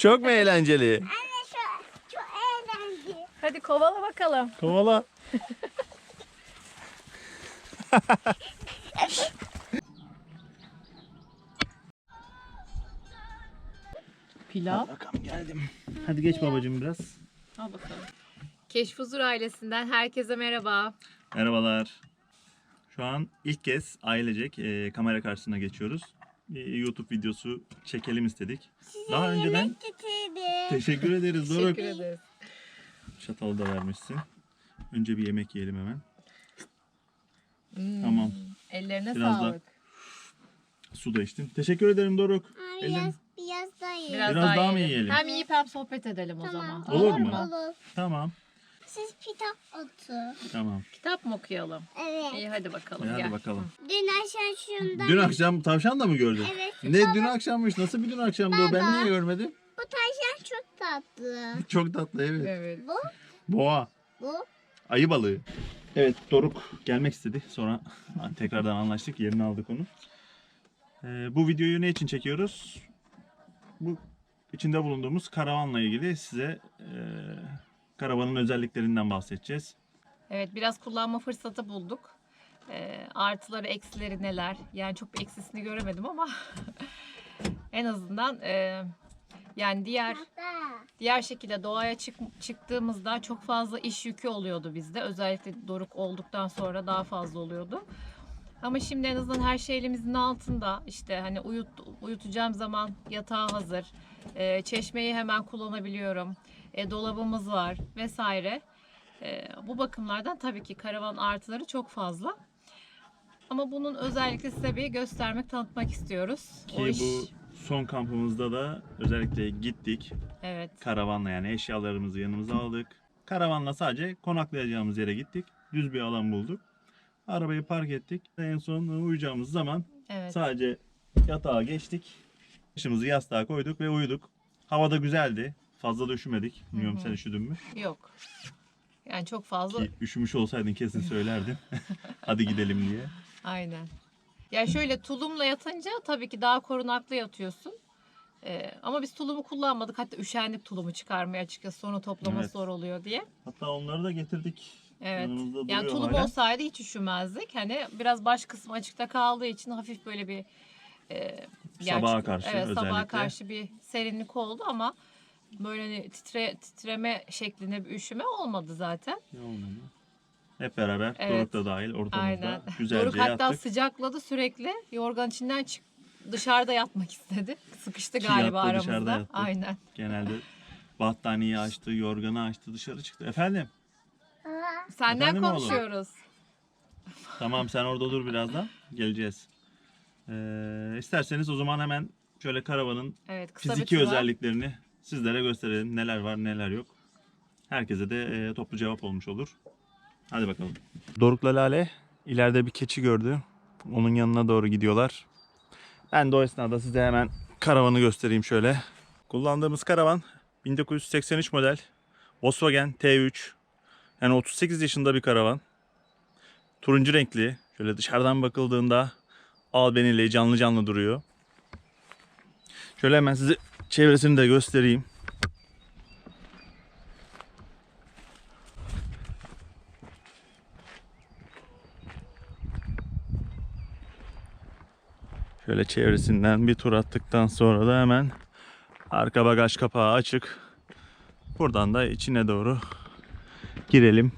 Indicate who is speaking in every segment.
Speaker 1: Çok mu eğlenceli?
Speaker 2: Anne şu çok eğlenceli.
Speaker 3: Hadi kovala bakalım.
Speaker 1: Kovala.
Speaker 3: Pilav.
Speaker 1: Bakalım geldim. Hadi geç babacığım biraz.
Speaker 3: Al bakalım. Keşfuzur ailesinden herkese merhaba.
Speaker 1: Merhabalar. Şu an ilk kez ailecek e, kamera karşısına geçiyoruz. Bir YouTube videosu çekelim istedik. Daha önceden
Speaker 2: Getirdim.
Speaker 1: teşekkür ederiz Doruk.
Speaker 3: Teşekkür ederiz.
Speaker 1: Çatalı da vermişsin. Önce bir yemek yiyelim hemen.
Speaker 3: Hmm,
Speaker 1: Tamam.
Speaker 3: Ellerine
Speaker 1: Biraz da
Speaker 3: sağlık.
Speaker 1: Su da içtim. Teşekkür ederim Doruk.
Speaker 2: Aa,
Speaker 1: Elin-
Speaker 2: Biraz, biraz daha iyi.
Speaker 3: Biraz,
Speaker 1: Biraz daha mı
Speaker 3: yiyelim.
Speaker 1: yiyelim?
Speaker 3: Hem yiyip hem sohbet edelim o zaman.
Speaker 1: Olur mu?
Speaker 2: Olur.
Speaker 1: Tamam.
Speaker 2: Siz kitap otur.
Speaker 1: Tamam.
Speaker 3: Kitap mı okuyalım?
Speaker 2: Evet.
Speaker 3: İyi hadi bakalım.
Speaker 1: E, hadi
Speaker 3: gel.
Speaker 1: bakalım.
Speaker 2: Dün akşam şundan.
Speaker 1: Dün akşam tavşan da mı gördün?
Speaker 2: Evet.
Speaker 1: Ne dün akşammış? Nasıl bir dün akşamdı o? Ben
Speaker 2: Baba.
Speaker 1: niye görmedim?
Speaker 2: Bu tavşan çok tatlı.
Speaker 1: Çok tatlı evet.
Speaker 3: Evet.
Speaker 2: Bu,
Speaker 1: Boğa.
Speaker 2: bu.
Speaker 1: Ayı balığı. Evet Doruk gelmek istedi. Sonra tekrardan anlaştık. Yerini aldık onu. Ee, bu videoyu ne için çekiyoruz? Bu içinde bulunduğumuz karavanla ilgili size e, karavanın özelliklerinden bahsedeceğiz.
Speaker 3: Evet biraz kullanma fırsatı bulduk. Ee, artıları eksileri neler? Yani çok bir eksisini göremedim ama en azından e, yani diğer diğer şekilde doğaya çık, çıktığımızda çok fazla iş yükü oluyordu bizde. Özellikle doruk olduktan sonra daha fazla oluyordu. Ama şimdi en azından her şey elimizin altında. İşte hani uyut, uyutacağım zaman yatağı hazır. Ee, çeşmeyi hemen kullanabiliyorum. E, dolabımız var vesaire. E, bu bakımlardan tabii ki karavan artıları çok fazla. Ama bunun özellikle size bir göstermek, tanıtmak istiyoruz.
Speaker 1: Ki
Speaker 3: O iş-
Speaker 1: bu son kampımızda da özellikle gittik.
Speaker 3: Evet.
Speaker 1: Karavanla yani eşyalarımızı yanımıza aldık. Karavanla sadece konaklayacağımız yere gittik. Düz bir alan bulduk. Arabayı park ettik. En son uyuyacağımız zaman
Speaker 3: Evet.
Speaker 1: sadece yatağa geçtik. Başımızı yastığa koyduk ve uyuduk. Hava da güzeldi. Fazla da üşümedik. Bilmiyorum sen üşüdün mü?
Speaker 3: Yok. Yani çok fazla
Speaker 1: Ki üşümüş olsaydın kesin söylerdin. Hadi gidelim diye.
Speaker 3: Aynen. Ya şöyle tulumla yatınca tabii ki daha korunaklı yatıyorsun. Ee, ama biz tulumu kullanmadık. Hatta üşendik tulumu çıkarmaya açıkçası. Sonra toplaması
Speaker 1: Evet.
Speaker 3: zor oluyor diye.
Speaker 1: Hatta onları da getirdik.
Speaker 3: Evet.
Speaker 1: Yanımızda
Speaker 3: Yani tulum
Speaker 1: hala.
Speaker 3: olsaydı hiç üşümezdik. Hani biraz baş kısmı açıkta kaldığı için hafif böyle bir e,
Speaker 1: Sabaha karşı
Speaker 3: evet, sabaha
Speaker 1: özellikle.
Speaker 3: karşı bir serinlik oldu ama böyle hani titre titreme şeklinde bir üşüme olmadı zaten.
Speaker 1: Ne olmadı? Hep beraber
Speaker 3: Evet.
Speaker 1: Doruk da dahil ortamızda
Speaker 3: Aynen.
Speaker 1: güzelce
Speaker 3: Doruk hatta
Speaker 1: yattık.
Speaker 3: sıcakladı sürekli. Yorgan içinden çık dışarıda yatmak istedi. Sıkıştı
Speaker 1: Ki
Speaker 3: galiba
Speaker 1: yattı,
Speaker 3: aramızda.
Speaker 1: dışarıda yattı.
Speaker 3: Aynen.
Speaker 1: Genelde battaniyeyi açtı, yorganı açtı, dışarı çıktı. Efendim?
Speaker 3: Senden
Speaker 1: Efendim oğlum?
Speaker 3: konuşuyoruz.
Speaker 1: Tamam sen orada dur birazdan. Geleceğiz. Ee, isterseniz o zaman hemen şöyle karavanın
Speaker 3: Evet,
Speaker 1: fiziki özelliklerini sizlere gösterelim. Neler var neler yok. Herkese de e, toplu cevap olmuş olur. Hadi bakalım. Doruk'la Lale ileride bir keçi gördü. Onun yanına doğru gidiyorlar. Ben de o esnada size hemen karavanı göstereyim şöyle. Kullandığımız karavan 1983 model Volkswagen T3. Yani 38 yaşında bir karavan. Turuncu renkli. Şöyle dışarıdan bakıldığında albeniyle canlı canlı duruyor. Şöyle hemen size çevresini de göstereyim. Şöyle çevresinden bir tur attıktan sonra da hemen arka bagaj kapağı açık. Buradan da içine doğru girelim.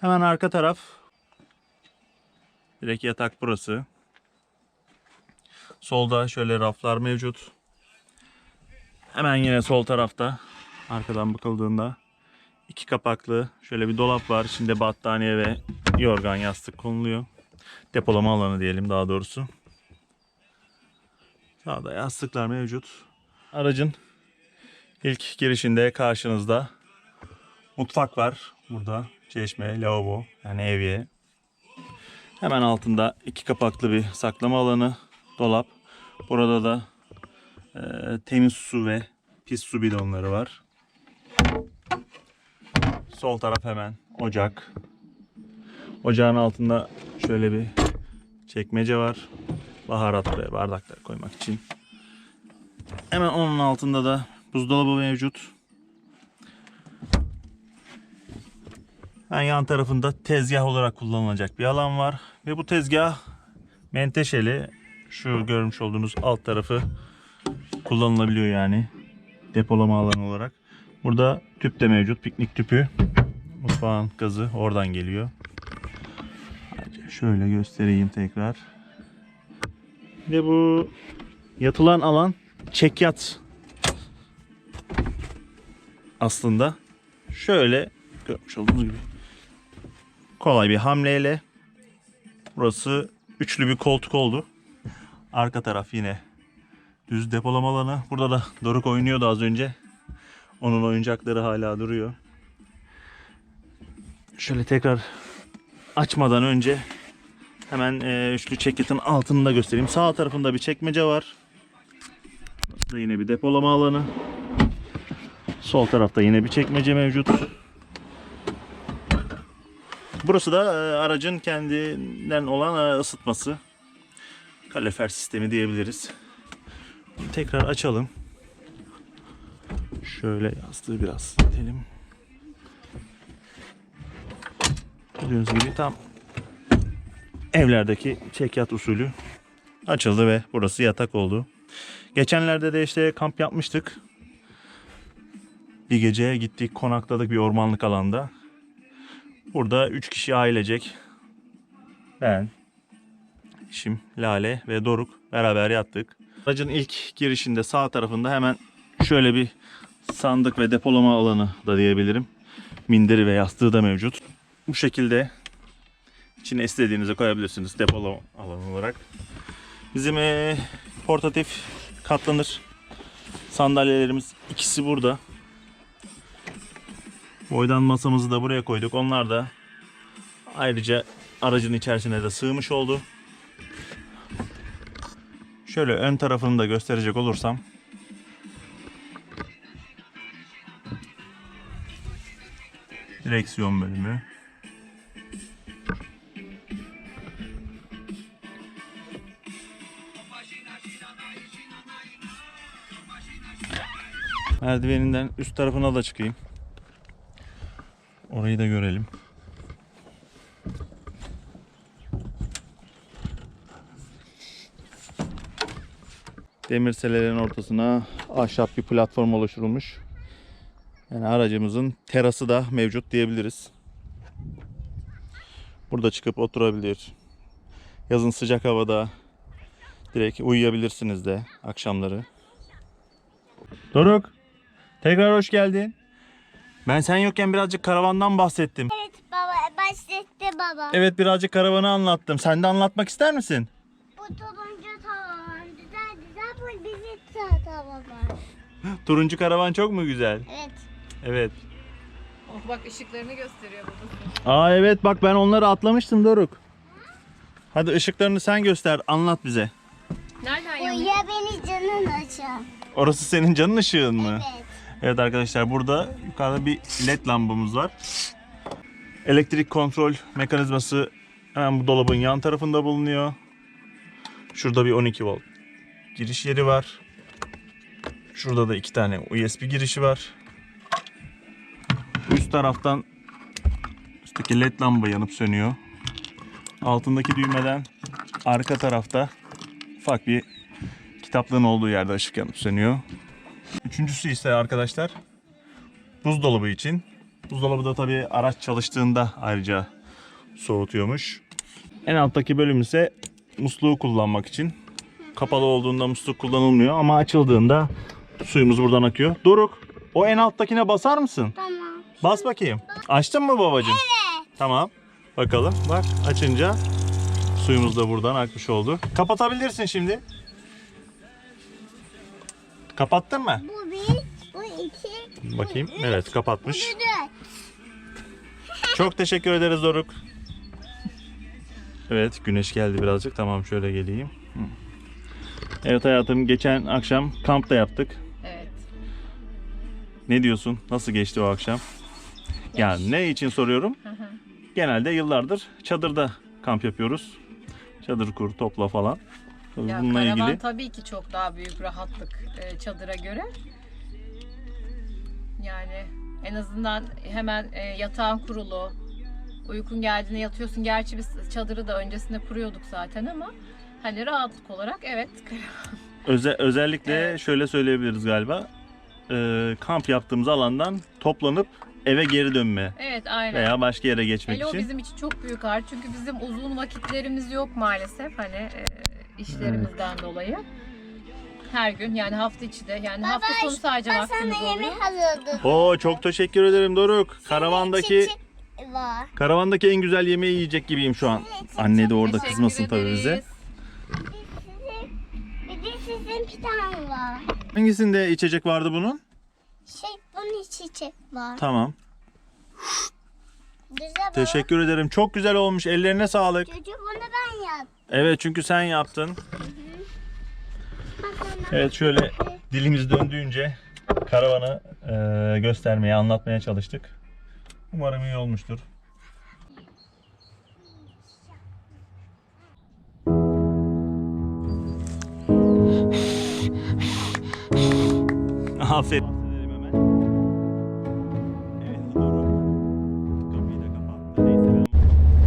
Speaker 1: Hemen arka taraf direkt yatak burası. Solda şöyle raflar mevcut. Hemen yine sol tarafta arkadan bakıldığında iki kapaklı şöyle bir dolap var. İçinde battaniye ve yorgan yastık konuluyor. Depolama alanı diyelim daha doğrusu. Sağda yastıklar mevcut. Aracın ilk girişinde karşınızda mutfak var. Burada çeşme, lavabo yani evye. Hemen altında iki kapaklı bir saklama alanı, dolap. Burada da e, temiz su ve pis su bidonları var. Sol taraf hemen ocak. Ocağın altında şöyle bir çekmece var. Baharat ve bardakları koymak için. Hemen onun altında da Buzdolabı mevcut. Ben yan tarafında tezgah olarak kullanılacak bir alan var. Ve bu tezgah menteşeli. Şu görmüş olduğunuz alt tarafı kullanılabiliyor yani. Depolama alanı olarak. Burada tüp de mevcut. Piknik tüpü. Mutfağın gazı oradan geliyor. Şöyle göstereyim tekrar. Ve bu yatılan alan çekyat aslında. Şöyle görmüş olduğunuz gibi kolay bir hamleyle burası üçlü bir koltuk oldu. Arka taraf yine düz depolama alanı. Burada da Doruk oynuyordu az önce. Onun oyuncakları hala duruyor. Şöyle tekrar açmadan önce hemen e, üçlü çekyetin altını da göstereyim. Sağ tarafında bir çekmece var. Burası da yine bir depolama alanı. Sol tarafta yine bir çekmece mevcut. Burası da e, aracın kendinden olan e, ısıtması. Kalorifer sistemi diyebiliriz. Tekrar açalım. Şöyle yastığı biraz itelim. Gördüğünüz gibi tam evlerdeki çekyat usulü açıldı ve burası yatak oldu. Geçenlerde de işte kamp yapmıştık. Bir gece gittik konakladık bir ormanlık alanda. Burada 3 kişi ailecek. Ben, eşim Lale ve Doruk beraber yattık. Aracın ilk girişinde sağ tarafında hemen şöyle bir sandık ve depolama alanı da diyebilirim. Minderi ve yastığı da mevcut. Bu şekilde içine istediğinizi koyabilirsiniz depolama alanı olarak. Bizim eee, portatif katlanır sandalyelerimiz ikisi burada. Boydan masamızı da buraya koyduk. Onlar da ayrıca aracın içerisine de sığmış oldu. Şöyle ön tarafını da gösterecek olursam. Direksiyon bölümü. Merdiveninden üst tarafına da çıkayım. Orayı da görelim. Demir selelerin ortasına ahşap bir platform oluşturulmuş. Yani aracımızın terası da mevcut diyebiliriz. Burada çıkıp oturabilir. Yazın sıcak havada direkt uyuyabilirsiniz de akşamları. Doruk, tekrar hoş geldin. Ben sen yokken birazcık karavandan bahsettim.
Speaker 2: Evet baba başlattı baba.
Speaker 1: Evet birazcık karavanı anlattım. Sen de anlatmak ister misin?
Speaker 2: Bu tavan güzel güzel bu bizi tavan.
Speaker 1: Turuncu karavan çok mu güzel?
Speaker 2: Evet.
Speaker 1: Evet.
Speaker 3: Oh bak ışıklarını gösteriyor babası.
Speaker 1: Aa evet bak ben onları atlamıştım Doruk. Hadi ışıklarını sen göster anlat bize.
Speaker 3: Nereden yanıyor?
Speaker 2: ya beni canın açar.
Speaker 1: Orası senin canın ışığın mı?
Speaker 2: Evet.
Speaker 1: Evet arkadaşlar burada yukarıda bir led lambamız var. Elektrik kontrol mekanizması hemen bu dolabın yan tarafında bulunuyor. Şurada bir 12 volt giriş yeri var. Şurada da iki tane USB girişi var. Üst taraftan üstteki led lamba yanıp sönüyor. Altındaki düğmeden arka tarafta ufak bir kitaplığın olduğu yerde ışık yanıp sönüyor. Üçüncüsü ise arkadaşlar buzdolabı için. Buzdolabı da tabii araç çalıştığında ayrıca soğutuyormuş. En alttaki bölüm ise musluğu kullanmak için. Kapalı olduğunda musluk kullanılmıyor ama açıldığında suyumuz buradan akıyor. Doruk o en alttakine basar mısın?
Speaker 2: Tamam.
Speaker 1: Bas bakayım. Açtın mı babacığım? Evet. Tamam. Bakalım. Bak açınca suyumuz da buradan akmış oldu. Kapatabilirsin şimdi. Kapattın mı?
Speaker 2: Bu bir, bu iki,
Speaker 1: Bakayım. Evet kapatmış.
Speaker 2: bu dört.
Speaker 1: Çok teşekkür ederiz Doruk. Evet güneş geldi birazcık. Tamam şöyle geleyim. Evet hayatım geçen akşam kampta yaptık. Ne diyorsun? Nasıl geçti o akşam? Yani ne için soruyorum? Genelde yıllardır çadırda kamp yapıyoruz. Çadır kur, topla falan. Tabii
Speaker 3: Ya
Speaker 1: bununla
Speaker 3: karavan
Speaker 1: ilgili
Speaker 3: tabii ki çok daha büyük rahatlık e, çadıra göre. Yani en azından hemen e, yatağın kurulu. Uykun geldiğinde yatıyorsun. Gerçi biz çadırı da öncesinde kuruyorduk zaten ama hani rahatlık olarak evet
Speaker 1: Öze- özellikle şöyle söyleyebiliriz galiba. Ee, kamp yaptığımız alandan toplanıp eve geri dönme
Speaker 3: evet aynen.
Speaker 1: veya başka yere geçmek
Speaker 3: Hele o
Speaker 1: için.
Speaker 3: bizim için çok büyük artı çünkü bizim uzun vakitlerimiz yok maalesef hani e, işlerimizden dolayı. Her gün yani hafta içi de yani hafta sonu sadece
Speaker 2: Ben
Speaker 3: vaktimiz
Speaker 2: sana
Speaker 3: oluyor.
Speaker 2: yemek hazırladım.
Speaker 1: Oo çok teşekkür ederim Doruk. Karavandaki
Speaker 2: Çiçek var.
Speaker 1: karavandaki en güzel yemeği yiyecek gibiyim şu an. Anne de orada
Speaker 3: Teşekkür
Speaker 1: kızmasın tabii
Speaker 3: ederiz.
Speaker 1: bize.
Speaker 2: Bir de sizin bir tane var.
Speaker 1: Hangisinde içecek vardı bunun?
Speaker 2: Şey bunun çiçek var.
Speaker 1: Tamam.
Speaker 2: Güzel.
Speaker 1: Teşekkür ederim. Çok güzel olmuş. Ellerine sağlık.
Speaker 2: Çocuk bunu ben yaptım.
Speaker 1: Evet çünkü sen yaptın.
Speaker 2: Bak sana.
Speaker 1: Evet şöyle dilimiz döndüğünce karavanı e, göstermeye, anlatmaya çalıştık. Umarım iyi olmuştur. Aferin.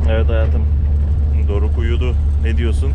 Speaker 1: Evet hayatım. Doruk uyudu. Ne diyorsun?